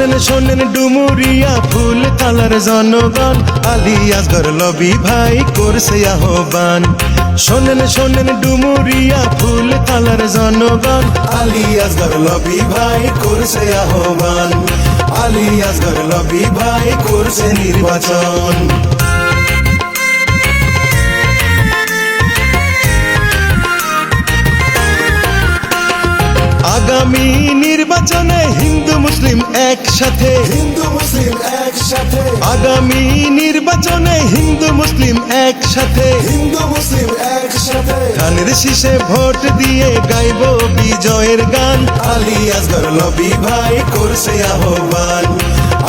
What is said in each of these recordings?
শোনেন শোনেন Dumuria full colour জনগণ, আলী আসগর লবি ভাই করছে আহ্বান। শোনেন শোনেন ডুমুরিয়া ফুল কালার জনগণ, আলী আসগর লবি ভাই করছে আহ্বান। আলী আসগর লবি ভাই করছে নির্বাচন। আগামী নির্বাচনে হিন্দু মুসলিম একসাথে। হিন্দু মুসলিম একসাথে। আগামী নির্বাচনে হিন্দু মুসলিম একসাথে। হিন্দু মুসলিম একসাথে। ধানের শীষে ভোট দিয়ে গাইব বিজয়ের গান। আলী আসগর লবি ভাই করছে আহ্বান।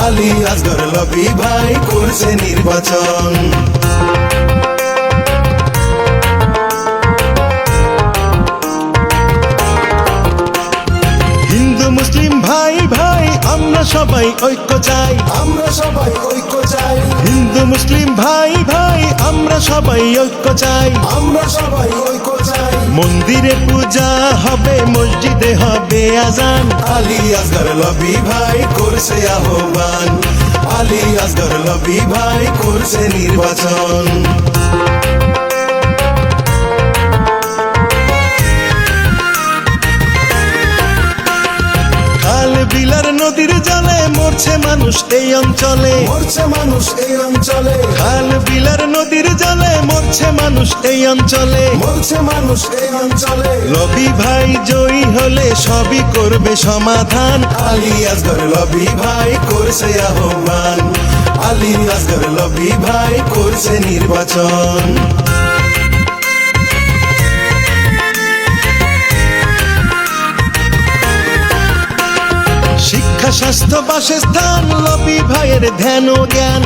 আলী আসগর লবি ভাই করছে নির্বাচন। আমরা সবাই ঐক্য চাই। আমরা সবাই ঐক্য চাই। হিন্দু মুসলিম ভাই ভাই আমরা সবাই ঐক্য চাই। আমরা সবাই ঐক্য চাই। মন্দিরে পূজা হবে মসজিদে হবে আজান। আলী আসগর লবি ভাই করছে আহ্বান। আলী আসগর লবি ভাই করছে নির্বাচন। বিলার নদীর জলে মরছে মানুষ এই অঞ্চলে। মরছে মানুষ এই অঞ্চলে। খাল বিলার নদীর জলে মরছে মানুষ এই অঞ্চলে। মরছে মানুষ এই অঞ্চলে। লবি ভাই জয়ী হলে সবই করবে সমাধান। আলী আসগর লবি ভাই করছে আহ্বান। আলী আসগর লবি ভাই করছে নির্বাচন। স্বাস্থ্য বাসস্থান লবি ভাইয়ের ধ্যান ও জ্ঞান।